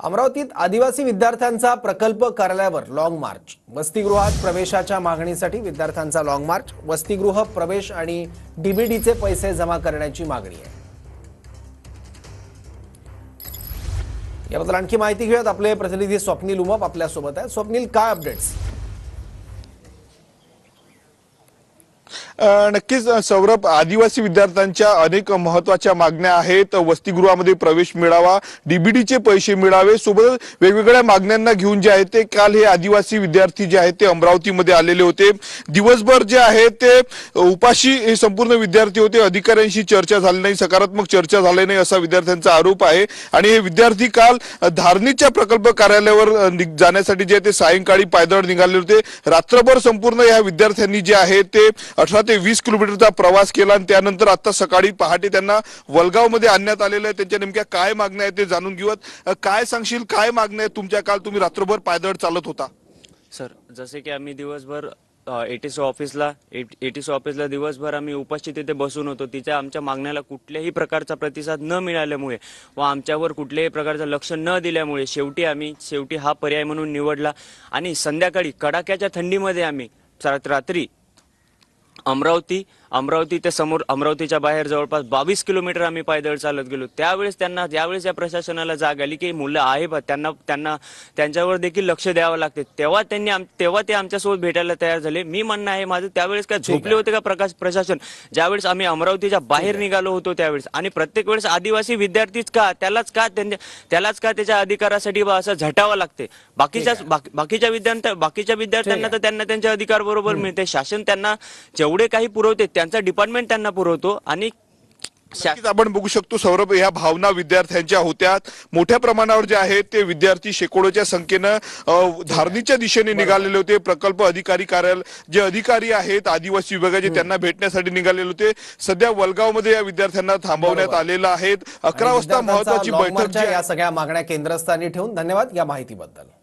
अमरावतीत आदिवासी विद्यार्थ्यांचा प्रकल्प कार्यालयावर लाँग मार्च वसतिगृहात प्रवेशाच्या मागणीसाठी विद्यार्थ्यांचा लाँग मार्च वसतिगृह प्रवेश आणि डीबीडीचे पैसे जमा करण्याची मागणी आहे. याबद्दल आणखी माहिती घेऊयात आपले प्रतिनिधी स्वप्नील उमप आपल्यासोबत आहे स्वप्नील काय अपडेट्स नक्कीच सौरभ आदिवासी विद्यार्थ्यांच्या अनेक महत्त्वाच्या मागण्या आहेत. वसतिगृहामध्ये प्रवेश मिळावा डीबीडीचे पैसे मिळावे सोबतच वेगवेगळ्या मागण्यांना घेऊन जे आहे ते काल हे आदिवासी विद्यार्थी जे आहेत ते अमरावतीमध्ये आलेले होते. दिवसभर जे आहे ते उपाशी हे संपूर्ण विद्यार्थी होते. अधिकाऱ्यांशी चर्चा झाली नाही सकारात्मक चर्चा झाली नाही असा विद्यार्थ्यांचा आरोप आहे. आणि हे विद्यार्थी काल धारणीच्या प्रकल्प कार्यालयावर नि- जाण्यासाठी जे आहे ते सायंकाळी पायदळ निघाले होते. रात्रभर संपूर्ण या विद्यार्थ्यांनी जे आहे ते अठरा ते वीस किलोमीटरचा प्रवास केला आणि त्यानंतर आता सकाळी पहाटे त्यांना वलगावमध्ये आणण्यात आलेलं आहे. त्यांच्या नेमक्या काय मागण्या आहेत ते जाणून घेऊयात. काय सांगशील? काय मागण्या आहेत? तुमच्या काल तुम्ही रात्रभर पायदळ चालत होता. सर जसे की आम्ही दिवसभर एटीसी ऑफिसला एटीसी ऑफिसला दिवसभर आम्ही उपस्थित तिथे बसून होतो. तिच्या आमच्या मागण्याला कुठल्याही प्रकारचा प्रतिसाद न मिळाल्यामुळे व आमच्यावर कुठल्याही प्रकारचं लक्ष न दिल्यामुळे शेवटी आम्ही शेवटी हा पर्याय म्हणून निवडला. आणि संध्याकाळी कडाक्याच्या थंडीमध्ये आम्ही रात्री अमरावती अमरावती ते समोर अमरावतीच्या बाहेर जवळपास बावीस किलोमीटर आम्ही पायदळ चालत गेलो. त्यावेळेस त्यांना ज्यावेळेस या प्रशासनाला जाग आली की मुलं आहे बा त्यांना त्यांना त्यांच्यावर देखील लक्ष द्यावं लागते. तेव्हा त्यांनी तेव्हा ते आमच्यासोबत भेटायला तयार झाले. मी म्हणणं आहे माझं त्यावेळेस काय झोपले होते का प्रकाश प्रशासन? ज्यावेळेस आम्ही अमरावतीच्या बाहेर निघालो होतो त्यावेळेस. आणि प्रत्येक वेळेस आदिवासी विद्यार्थीच का त्यालाच का त्यांच्या त्यालाच का त्याच्या अधिकारासाठी बा असं झटावं लागते? बाकीच्या बाकी- बाकीच्या विद्यार्थ्या बाकीच्या विद्यार्थ्यांना तर त्यांना त्यांचे अधिकार बरोबर मिळते. शासन त्यांना जेवढे काही पुरवते त्यांचा डिपार्टमेंट त्यांना पुरवतो आणि आपण बघू शकतो सौरभ या भावना विद्यार्थ्यांच्या होत्या मोठ्या प्रमाणावर जे आहेत ते विद्यार्थी शेकडोच्या संख्येनं धारणीच्या दिशेने निघालेले होते. प्रकल्प अधिकारी कार्यालय जे अधिकारी आहेत आदिवासी विभागाचे त्यांना भेटण्यासाठी निघालेले होते. सध्या वलगावमध्ये या विद्यार्थ्यांना थांबवण्यात. आलेलं आहे अकरा वाजता महत्वाची बैठक या सगळ्या मागण्या केंद्रस्थानी ठेवून. धन्यवाद या माहितीबद्दल.